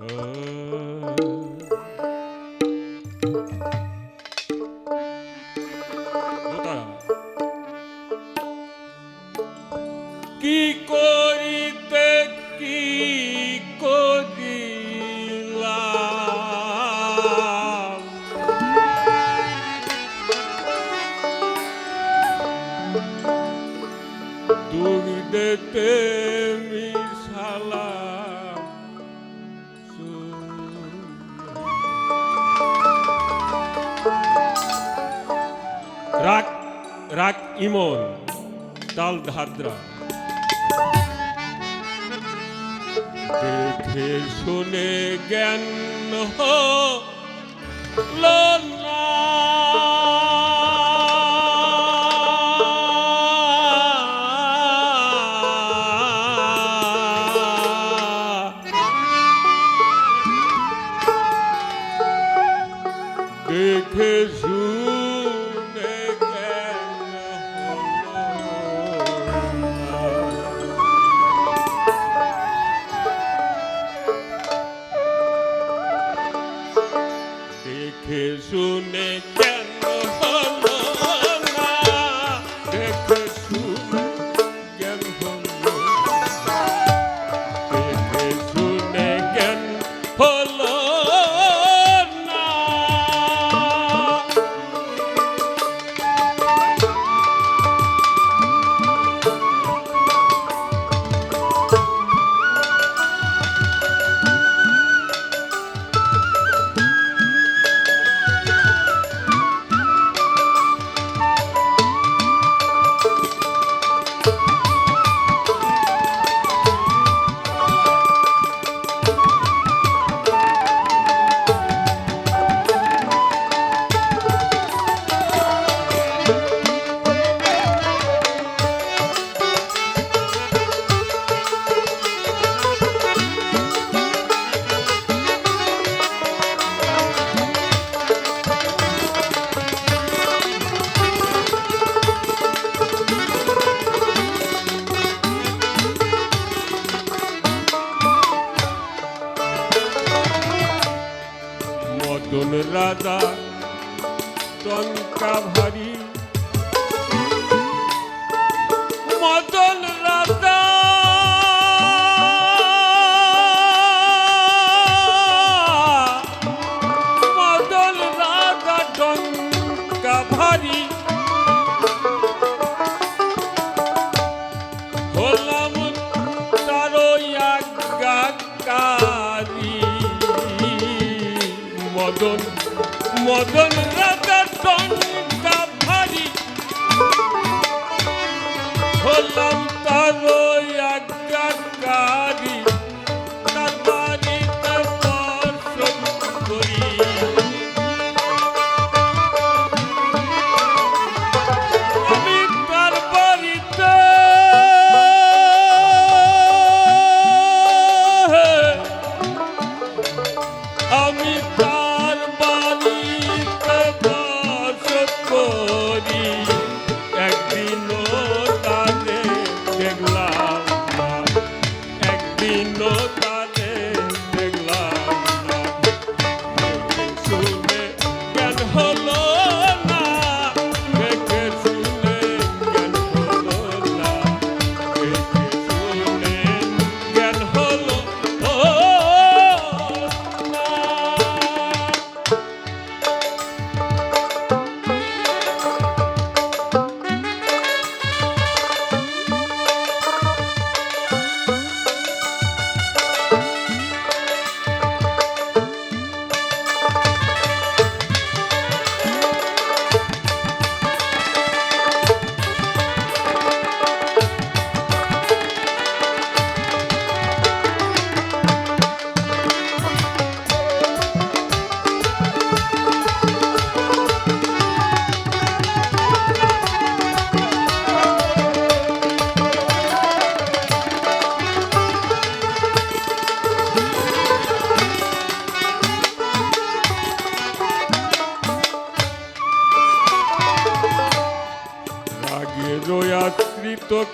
Uh... ইমন তাল ধাদ্রা দেখে শুনে জ্ঞান হল Shunet মদন রাজা টঙ্কা ভারী মদ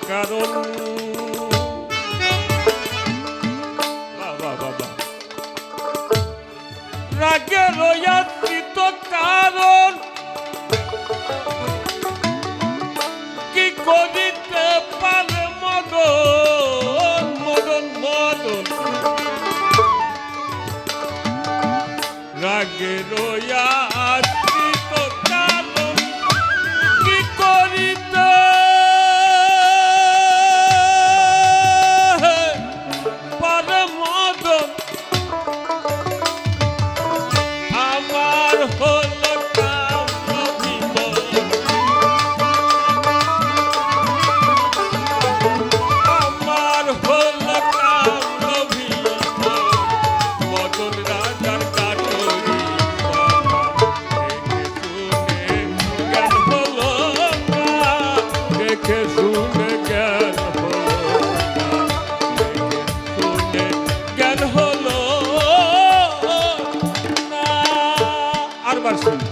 কারণ আরবার শুনি।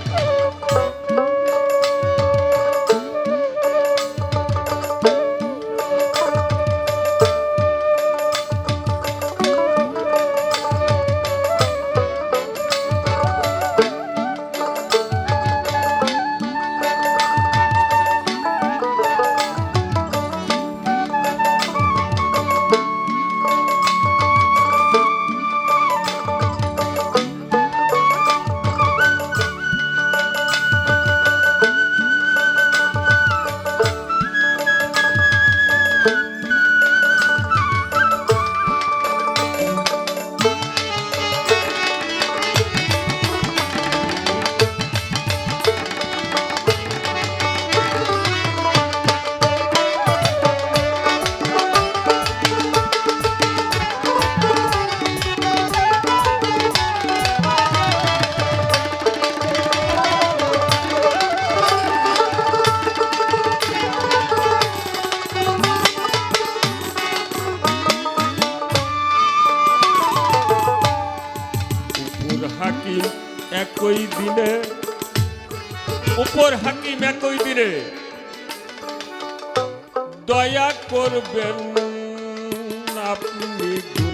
উপর হাকিম একই দিনে। দয়া করবেন আপনি